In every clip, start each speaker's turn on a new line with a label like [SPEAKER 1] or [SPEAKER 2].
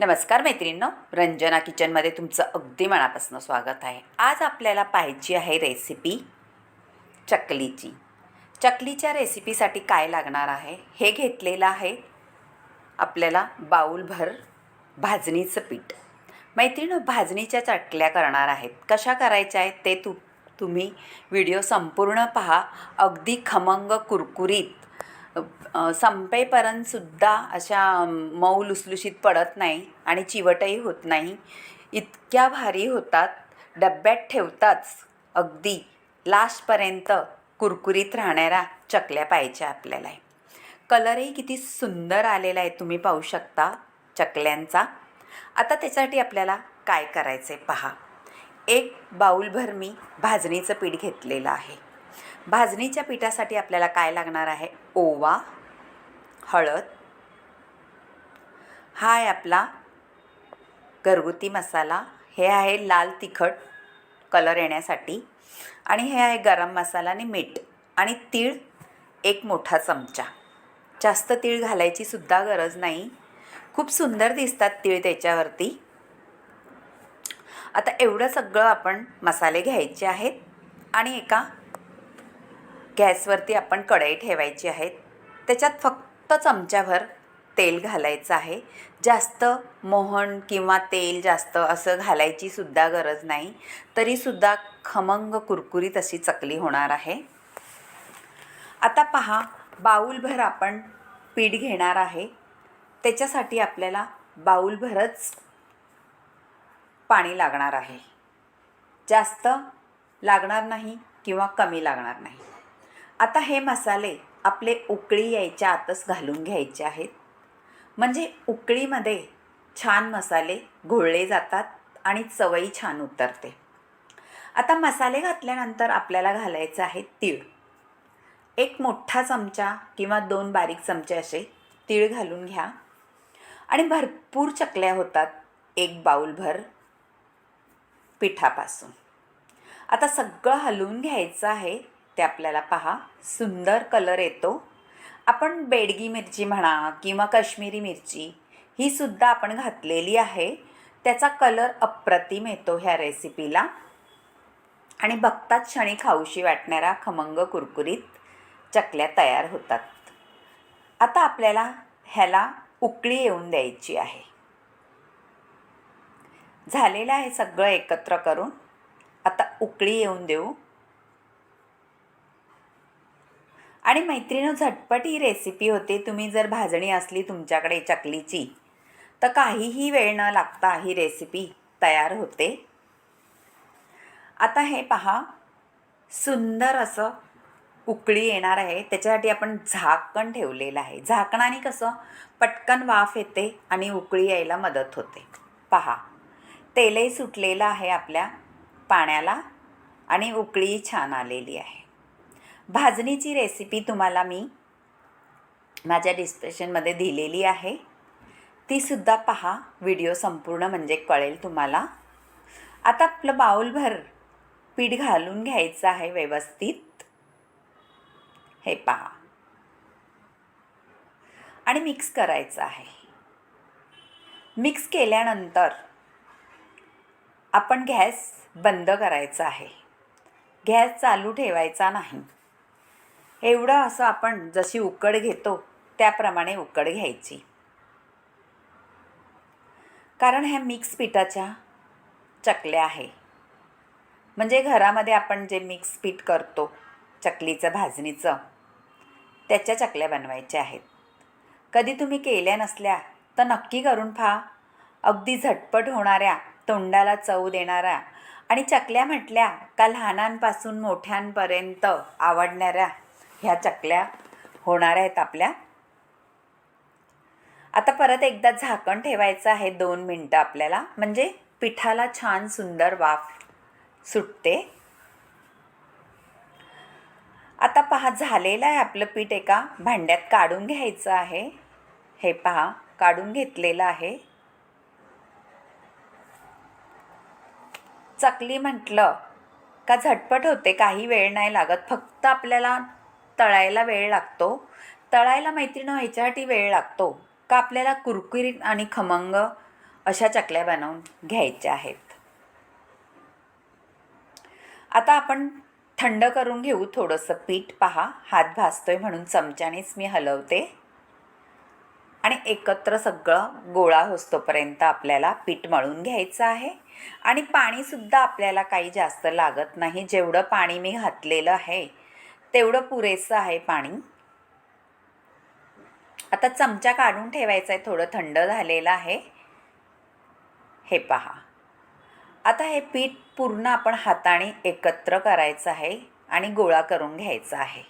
[SPEAKER 1] नमस्कार मैत्रिणींनो रंजना किचनमध्ये तुमचं अगदी मनापासून स्वागत आहे. आज आपल्याला पाहायची आहे रेसिपी चकलीची. चकलीच्या रेसिपीसाठी काय लागणार आहे? हे घेतलेलं आहे आपल्याला बाऊलभर भाजणीचं पीठ. मैत्रिणीनं भाजणीच्या चटल्या करणार आहेत. कशा करायच्या आहेत ते तु तुम्ही व्हिडिओ संपूर्ण पहा. अगदी खमंग कुरकुरीत संपेपर्यंतसुद्धा अशा मऊ लुसलुशीत पडत नाही आणि चिवटही होत नाही. इतक्या भारी होतात डब्यात ठेवताच अगदी लास्टपर्यंत कुरकुरीत राहणाऱ्या चकल्या पाहिजे आपल्याला. कलरही किती सुंदर आलेला आहे तुम्ही पाहू शकता चकल्यांचा. आता त्याच्यासाठी आपल्याला काय करायचं आहे पहा. एक बाऊलभर मी भाजणीचं पीठ घेतलेलं आहे. भाजणीच्या पिठासाठी आपल्याला काय लागणार आहे? ओवा हळद. हा आहे आपला घरगुती मसाला. हे आहे लाल तिखट कलर येण्यासाठी. आणि हे आहे गरम मसाला आणि मीठ. आणि तीळ एक मोठा चमचा. जास्त तीळ घालायची सुद्धा गरज नाही. खूप सुंदर दिसतात तीळ त्याच्यावरती. आता एवढं सगळं आपण मसाले घ्यायचे आहेत. आणि एका गॅसवरती आपण कढई ठेवायची आहे. त्याच्यात फक्त चमच्याभर तेल घालायचं आहे. जास्त मोहन किंवा तेल जास्त असं घालायची सुद्धा गरज नाही. तरीसुद्धा खमंग कुरकुरीत अशी चकली होणार आहे. आता पहा बाऊलभर आपण पीठ घेणार आहे. त्याच्यासाठी आपल्याला बाऊलभरच पाणी लागणार आहे. जास्त लागणार नाही किंवा कमी लागणार नाही. आता हे मसाले आपले उकळी यायच्या आतच घालून घ्यायचे आहेत. म्हणजे उकळीमध्ये छान मसाले घोळले जातात आणि चवई छान उतरते. आता मसाले घातल्यानंतर आपल्याला घालायचं आहे तीळ. एक मोठा चमचा किंवा दोन बारीक चमचे असे तीळ घालून घ्या. आणि भरपूर चकल्या होतात एक बाऊलभर पिठापासून. आता सगळं हलवून घ्यायचं आहे ते आपल्याला पहा. सुंदर कलर येतो. आपण बेडगी मिरची म्हणा किंवा काश्मीरी मिरची ही सुद्धा आपण घातलेली आहे. त्याचा कलर अप्रतिम येतो ह्या रेसिपीला आणि बघताच क्षणी खाऊशी वाटणाऱ्या खमंग कुरकुरीत चकल्या तयार होतात. आता आपल्याला ह्याला उकळी येऊन द्यायची आहे. झालेलं आहे सगळं एकत्र करून. आता उकळी येऊन देऊ. आणि मैत्रिणी झटपट ही रेसिपी होते. तुम्ही जर भाजणी असली तुमच्याकडे चकलीची तर काहीही वेळ न लागता ही रेसिपी तयार होते. आता हे पहा. सुंदर असं उकळी येणार आहे. त्याच्यासाठी आपण झाकण ठेवलेलं आहे. झाकणाने कसं? पटकन वाफ येते आणि उकळी यायला मदत होते. पहा. तेलही सुटलेलं आहे आपल्या पाण्याला आणि उकळी छान आलेली आहे. भाजणीची रेसिपी तुम्हाला मी माझ्या डिस्क्रिप्शनमध्ये दिलेली आहे. तीसुद्धा पहा. व्हिडिओ संपूर्ण म्हणजे कळेल तुम्हाला. आता आपलं बाऊलभर पीठ घालून घ्यायचं आहे व्यवस्थित. हे पहा. आणि मिक्स करायचं आहे. मिक्स केल्यानंतर आपण गॅस बंद करायचा आहे. गॅस चालू ठेवायचा नाही. एवढं असं आपण जशी उकड घेतो त्याप्रमाणे उकड घ्यायची. कारण ह्या मिक्स पिठाच्या चकल्या आहे म्हणजे घरामध्ये आपण जे मिक्स पीठ करतो चकलीचं भाजणीचं त्याच्या चकल्या बनवायच्या आहेत. कधी तुम्ही केल्या नसल्या तर नक्की करून पहा. अगदी झटपट होणाऱ्या तोंडाला चव देणाऱ्या आणि चकल्या म्हटल्या का लहानांपासून मोठ्यांपर्यंत आवडणाऱ्या ह्या चकल्या होणार आहेत आपल्या. आता परत एकदा झाकण ठेवायचं आहे दोन मिनटं आपल्याला. म्हणजे पिठाला छान सुंदर वाफ सुटते. आता पहा झालेलं आहे आपलं पीठ एका भांड्यात काढून घ्यायचं आहे. हे पहा काढून घेतलेलं आहे. चकली म्हटलं का झटपट होते काही वेळ नाही लागत. फक्त आपल्याला तळायला वेळ लागतो. तळायला मैत्रिणं ह्याच्यासाठी वेळ लागतो. का आपल्याला कुरकुरीत आणि खमंग अशा चकल्या बनवून घ्यायच्या आहेत. आता आपण थंड करून घेऊ थोडंसं पीठ. पहा हात भासतोय म्हणून चमच्यानेच मी हलवते. आणि एकत्र सगळं गोळा होतोपर्यंत आपल्याला पीठ मळून घ्यायचं आहे. आणि पाणीसुद्धा आपल्याला काही जास्त लागत नाही. जेवढं पाणी मी घातलेलं आहे तेवढं पुरेसं आहे पाणी. आता चमचा काढून ठेवायचा आहे थोडं थंड झालेलं आहे. हे पहा. आता हे पीठ पूर्ण आपण हाताने एकत्र करायचं आहे आणि गोळा करून घ्यायचा आहे.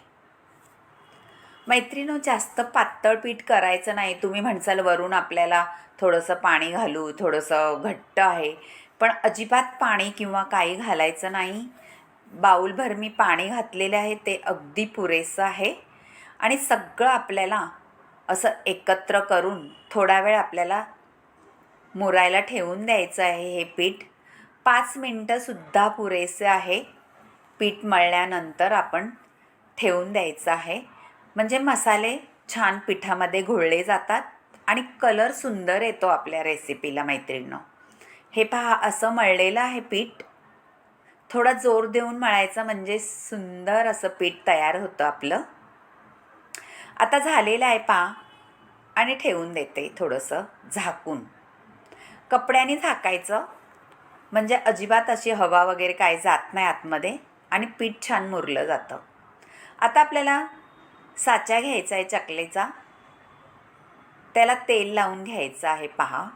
[SPEAKER 1] मैत्रिणो जास्त पातळ पीठ करायचं नाही. तुम्ही म्हणसाल वरून आपल्याला थोडंसं पाणी घालू थोडंसं घट्ट आहे. पण अजिबात पाणी किंवा काही घालायचं नाही. बाऊलभर मी पाणी घातलेले आहे ते अगदी पुरेसं आहे. आणि सगळं आपल्याला असं एकत्र करून थोडा वेळ आपल्याला मुरायला ठेवून द्यायचं आहे हे पीठ. पाच मिनटंसुद्धा पुरेसे आहे. पीठ मळल्यानंतर आपण ठेवून द्यायचं आहे. म्हणजे मसाले छान पिठामध्ये घोळले जातात आणि कलर सुंदर येतो आपल्या रेसिपीला मैत्रिणीनं. हे पहा असं मळलेलं आहे पीठ. थोडा जोर देऊन मळायचं म्हणजे सुंदर असं पीठ तयार होतं आपलं. आता झालेलं आहे पा आणि ठेवून देते थोडंसं झाकून. कपड्याने झाकायचं म्हणजे अजिबात अशी हवा वगैरे काय जात नाही आतमध्ये आणि पीठ छान मुरलं जातं. आता आपल्याला साचा घ्यायचा आहे चकलेचा. त्याला तेल लावून घ्यायचं आहे पहा.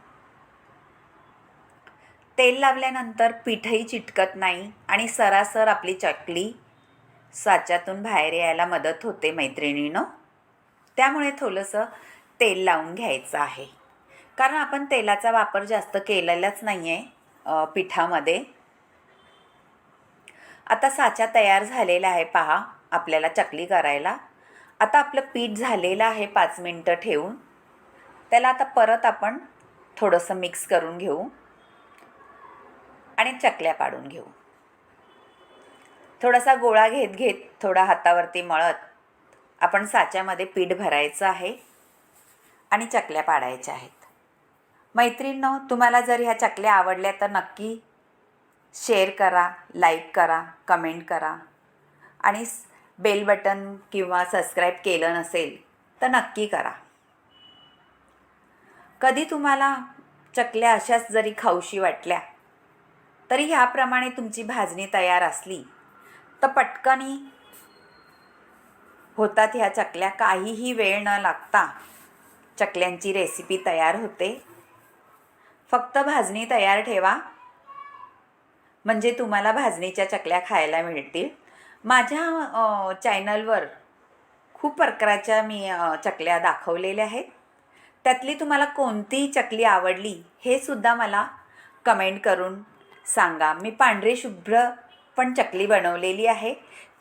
[SPEAKER 1] तेल लावल्यानंतर पीठही चिटकत नाही आणि सरासर आपली चकली साच्यातून बाहेर यायला मदत होते मैत्रिणीनं. त्यामुळे थोडंसं तेल लावून घ्यायचं आहे. कारण आपण तेलाचा वापर जास्त केलेलाच नाही आहे पिठामध्ये. आता साचा तयार झालेला आहे पहा आपल्याला चकली करायला. आता आपलं पीठ झालेलं आहे पाच मिनटं ठेवून. त्याला आता परत आपण थोडंसं मिक्स करून घेऊ. आणि चकल्या पाडून घेऊ. थोडासा गोळा घेत घेत थोडा हातावरती मळत आपण साच्यामध्ये पीठ भरायचं आहे आणि चकल्या पाडायच्या आहेत. मैत्रिणींनो तुम्हाला जर ह्या चकल्या आवडल्या तर नक्की शेअर करा लाईक करा कमेंट करा. आणि बेल बटन किंवा सबस्क्राईब केलं नसेल तर नक्की करा. कधी तुम्हाला चकल्या अशाच जरी खाऊशी वाटल्या तरी ह्याप्रमाणे तुमची भाजणी तयार असली तर पटकनी होतात ह्या चकल्या. काहीही वेळ न लागता चकल्यांची रेसिपी तयार होते. फक्त भाजणी तयार ठेवा. म्हणजे तुम्हाला भाजणीच्या चकल्या खायला मिळतील. माझ्या चॅनलवर खूप प्रकारच्या मी चकल्या दाखवलेल्या आहेत. त्यातली तुम्हाला कोणती चकली आवडली हे सुद्धा मला कमेंट करून सांगा. मी पांढरी शुभ्र पण चकली बनवलेली आहे.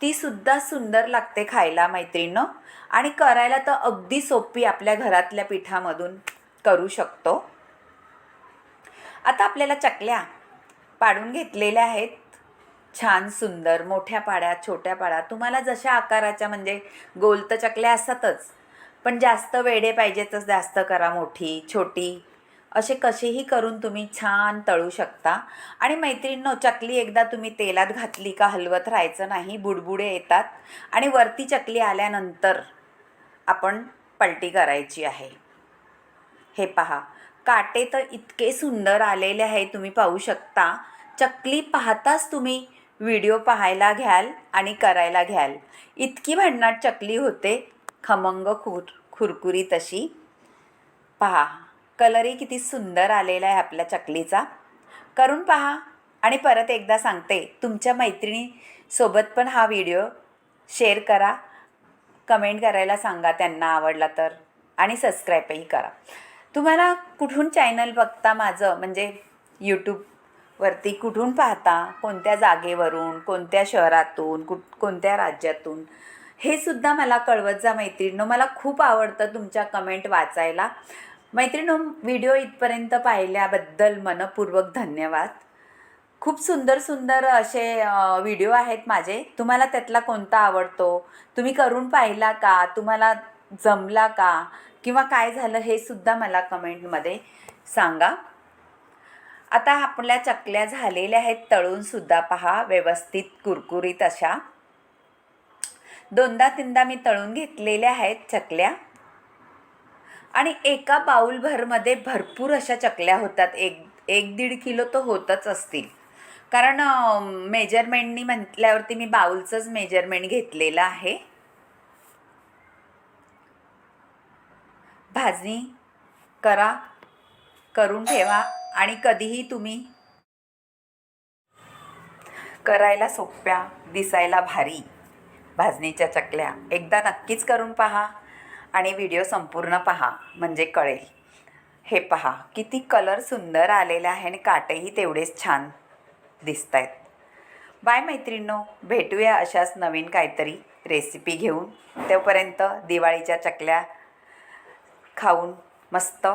[SPEAKER 1] ती सुद्धा सुंदर लागते खायला मैत्रिणं आणि करायला तर अगदी सोपी आपल्या घरातल्या पिठामधून करू शकतो. आता आपल्याला चकल्या पाडून घेतलेल्या आहेत. छान सुंदर मोठ्या पाड्या छोट्या पाड्या. तुम्हाला जशा आकाराच्या म्हणजे गोल तर चकल्या असतातच पण जास्त वेडे पाहिजेतच जास्त करा मोठी छोटी. असे कसेही करून तुम्ही छान तळू शकता. आणि मैत्रिणींनो चकली एकदा तुम्ही तेलात घातली का हलवत राहायचं नाही बुडबुडे येतात. आणि वरती चकली आल्यानंतर आपण पलटी करायची आहे. हे पहा काटे तर इतके सुंदर आलेले आहे तुम्ही पाहू शकता. चकली पाहताच तुम्ही व्हिडिओ पाहायला घ्याल आणि करायला घ्याल. इतकी भन्नाट चकली होते खमंग खुर खुरकुरी तशी. पहा कलरही किती सुंदर आलेला आहे आपल्या चकलीचा. करून पहा आणि परत एकदा सांगते तुमच्या मैत्रिणीसोबत पण हा व्हिडिओ शेअर करा. कमेंट करायला सांगा त्यांना आवडला तर आणि सबस्क्राईबही करा. तुम्हाला कुठून चॅनल बघता माझं? म्हणजे यूट्यूबवरती कुठून पाहता? कोणत्या जागेवरून? कोणत्या शहरातून? कुठ कोणत्या राज्यातून? हे सुद्धा मला कळवत जा मैत्रिणीनं. मला खूप आवडतं तुमच्या कमेंट वाचायला. मैत्रिणीनो व्हिडिओ इथपर्यंत पाहिल्याबद्दल मनपूर्वक धन्यवाद. खूप सुंदर सुंदर असे व्हिडिओ आहेत माझे. तुम्हाला त्यातला कोणता आवडतो? तुम्ही करून पाहिला का? तुम्हाला जमला का? किंवा काय झालं हे सुद्धा मला कमेंटमध्ये सांगा. आता आपल्या चकल्या झालेल्या आहेत तळूनसुद्धा पहा. व्यवस्थित कुरकुरीत अशा. दोनदा तीनदा मी तळून घेतलेल्या आहेत चकल्या. आणि एका बाऊलभरमध्ये भरपूर अशा चकल्या होतात. एक एक दीड किलो तर होतच असतील. कारण मेजरमेंटनी म्हटल्यावरती मी बाऊलचंच मेजरमेंट घेतलेलं आहे. भाजणी करा करून ठेवा आणि कधीही तुम्ही करायला सोप्या दिसायला भारी भाजणीच्या चकल्या. एकदा नक्कीच करून पहा. आणि व्हिडिओ संपूर्ण पहा म्हणजे कळेल. हे पहा किती कलर सुंदर आलेला आहे आणि काटेही तेवढेच छान दिसत आहेत बाय मैत्रिणींनो भेटूया अशाच नवीन काहीतरी रेसिपी घेऊन. तोपर्यंत दिवाळीच्या चकल्या खाऊन मस्त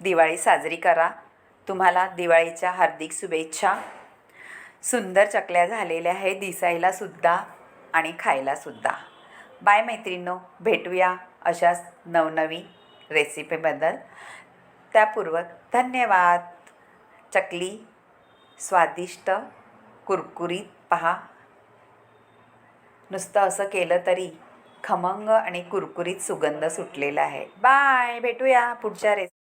[SPEAKER 1] दिवाळी साजरी करा. तुम्हाला दिवाळीच्या हार्दिक शुभेच्छा. सुंदर चकल्या झालेल्या आहे दिसायलासुद्धा आणि खायलासुद्धा बाय मैत्रिणींनो भेटूया. अशाच नवनवीन रेसिपीबद्दल त्यापूर्वक धन्यवाद. चकली स्वादिष्ट कुरकुरीत पहा. नुसतं असं केलं तरी खमंग आणि कुरकुरीत सुगंध सुटलेला आहे. बाय भेटूया पुढच्या रेसिपी